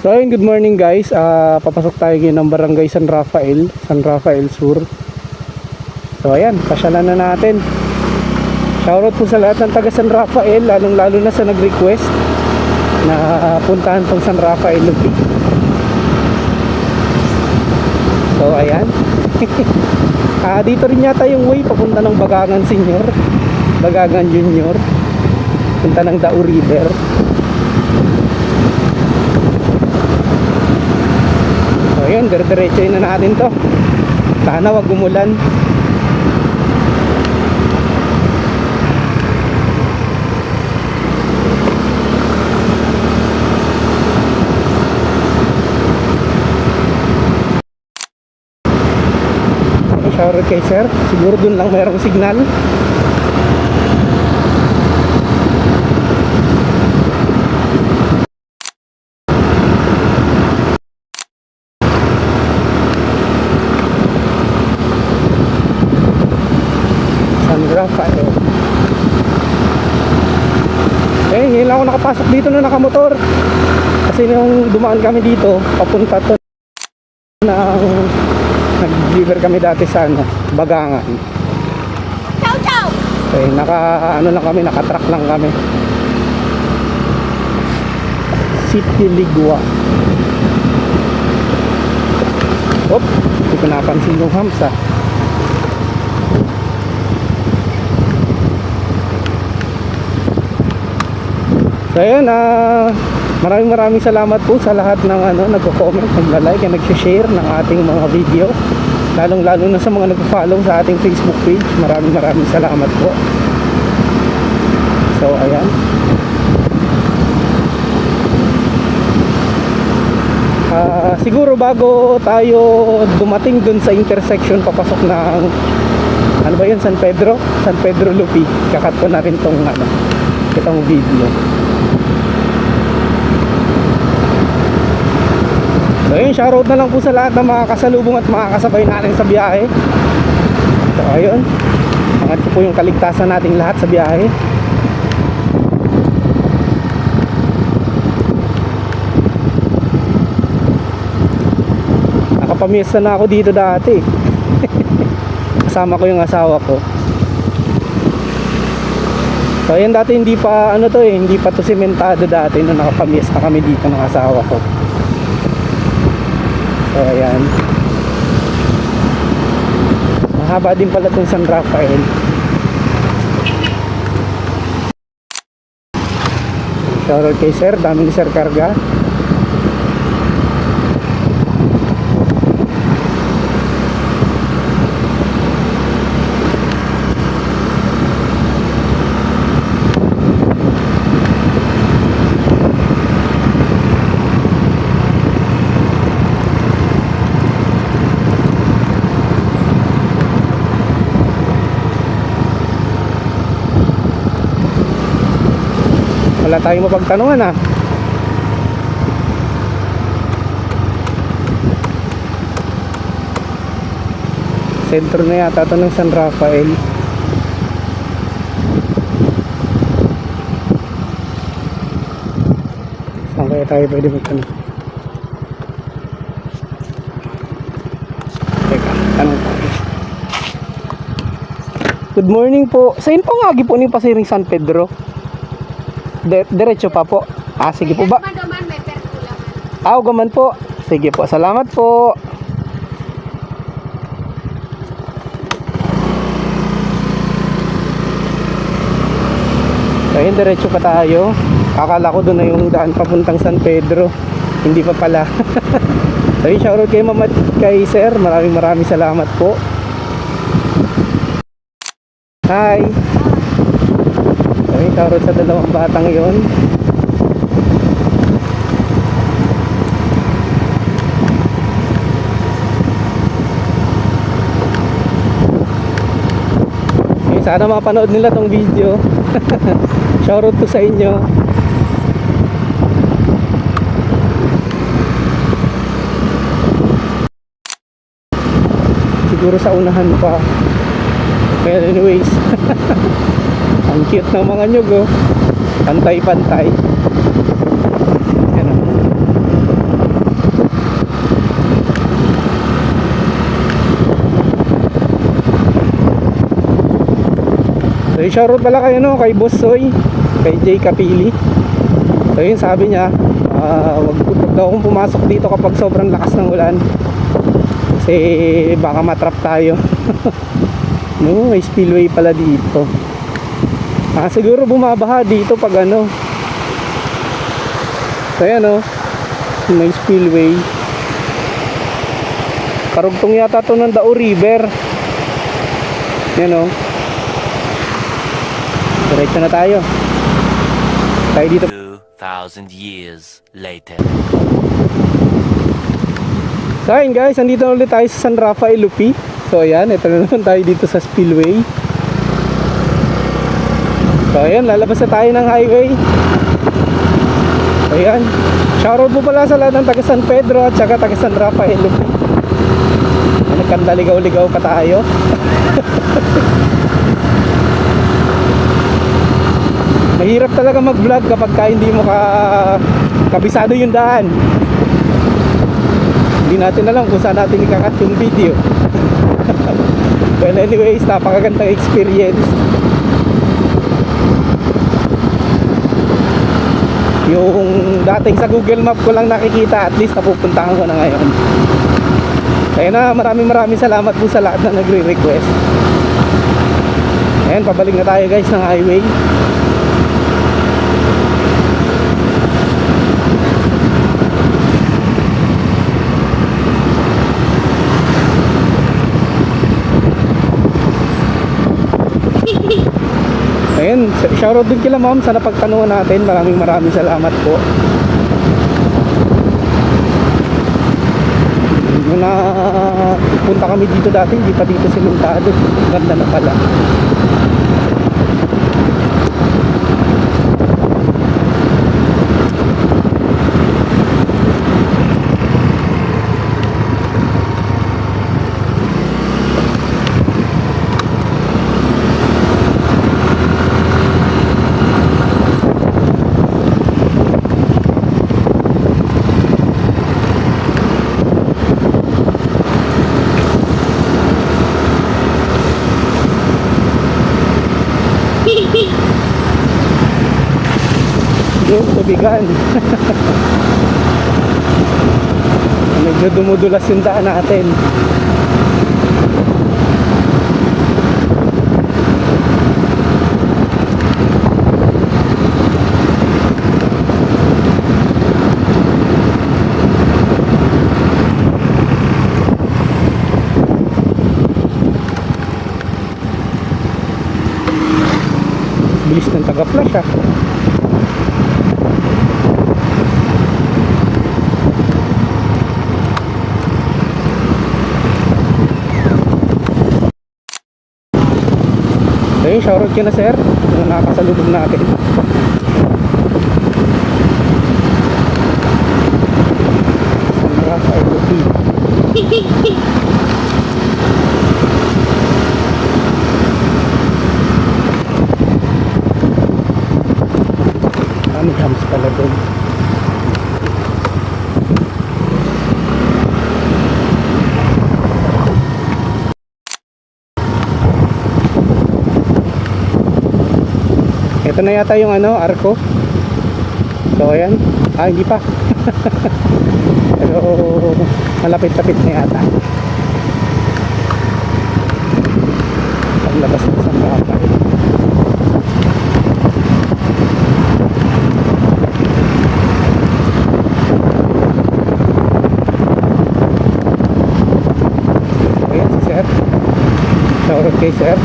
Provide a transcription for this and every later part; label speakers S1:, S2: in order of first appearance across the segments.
S1: So ayun, good morning guys. Ah, papasok tayo ngayon ng barangay San Rafael, San Rafael Sur. So ayan, pasyalan na natin. Shoutout po sa lahat ng taga San Rafael, lalong lalo na sa nag-request na puntahan tong San Rafael. So ayan. ah, dito rin yata yung way papunta ng Bagangan Senior, Bagangan Junior, punta ng Dao River. So yun, dire-diretso na natin to. Sana wag umulan. Shower kay sir. Siguro dun lang mayroong signal. San Rafael. Eh, ngayon lang ako nakapasok dito na nakamotor. Kasi nung dumaan kami dito, papunta to na nag-deliver kami dati sa ano, Bagangan.
S2: Chow chow!
S1: Eh, naka ano lang kami, naka-truck lang kami. City Ligua. Op, hindi ko napansin yung hams ah. So ayun, ah, maraming maraming salamat po sa lahat ng ano, nagko-comment, nagla-like, and nag-share ng ating mga video. Lalong lalo na sa mga nag-follow sa ating Facebook page. Maraming maraming salamat po. So ayan. Ah, siguro bago tayo dumating dun sa intersection papasok ng ano ba yun, San Pedro? San Pedro Lupi. Kakat ko na rin tong ano, itong video. So yun, shoutout na lang po sa lahat ng mga kasalubong at mga kasabay natin sa biyahe. So ayun, angat ko po yung kaligtasan nating lahat sa biyahe. Nakapamiesta na ako dito dati. Kasama ko yung asawa ko. So ayun dati hindi pa ano to eh, hindi pa to sementado dati nung nakapamiesta kami dito ng asawa ko. So ayan. Mahaba din pala itong San Rafael. Shoutout kay sir, dami ni sir karga. Wala tayong mapagtanungan ah. Sentro na yata ito ng San Rafael. Saan kaya tayo pwede magtanong? Teka, tanong tayo. Good morning po. Sa inyo po nga po ni Pasiring San Pedro? De diretso pa po. Ah, sige po ba? Ah, gaman po. Sige po. Salamat po. Ayun, diretso pa tayo. Akala ko doon na yung daan papuntang San Pedro. Hindi pa pala. Ayun, shoutout kay mama kay sir. Maraming maraming salamat po. Hi! Shoutout sa dalawang batang yon. Eh, sana mapanood nila tong video. Shoutout ko sa inyo. Siguro sa unahan pa. Well, anyways. ang cute ng mga nyug oh. pantay pantay oh. So, shoutout pala kayo no kay Boss Soy, kay Jay Kapili. So, yun sabi niya, uh, wag, wag daw akong pumasok dito kapag sobrang lakas ng ulan. Kasi baka matrap tayo. no, may spillway pala dito. Ah, siguro bumabaha dito pag ano. So yan oh, may spillway. Karugtong yata to ng Dao River. Yan oh. Diretso na tayo. Tayo dito.
S3: 2,000 years later.
S1: So ayun guys, andito na ulit tayo sa San Rafael Lupi. So ayan, ito na naman tayo dito sa spillway. So ayan, lalabas na tayo ng highway. Ayan, shoutout po pala sa lahat ng taga San Pedro at saka taga San Rafael. Nagkandaligaw-ligaw pa tayo. Mahirap talaga mag-vlog kapag ka hindi mo ka kabisado yung daan. Hindi natin alam kung saan natin ikakat yung video. well anyways, napakagandang experience. Yung dating sa Google Map ko lang nakikita, at least napupuntahan ko na ngayon. Kaya na maraming maraming salamat po sa lahat na nagre-request. Ayan, pabalik na tayo guys ng highway. Ayun, shoutout din kila ma'am sa napagtanungan natin. Maraming maraming salamat po. Nung na punta kami dito dati, hindi pa dito simentado. Ganda na pala. Yung tubigan. Medyo dumudulas yung daan natin. Bilis ng taga-flash ah. Ayun, shoutout ka na sir. Yung nakasalubog natin. Ano jams pala doon? Ito na yata yung ano, arko. So ayan. Ah, hindi pa. Pero malapit-lapit na yata. Paglabas ng San Rafael. Ayan si Sir. Shoutout kay Sir.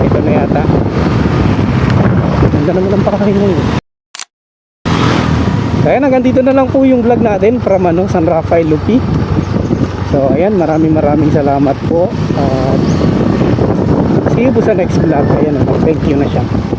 S1: Ito na yata. Ganda naman ang pakahinay. Kaya hanggang dito na lang po yung vlog natin from ano, San Rafael Lupi. So ayan, maraming maraming salamat po. At see you po sa next vlog. Ayan, thank you na siya.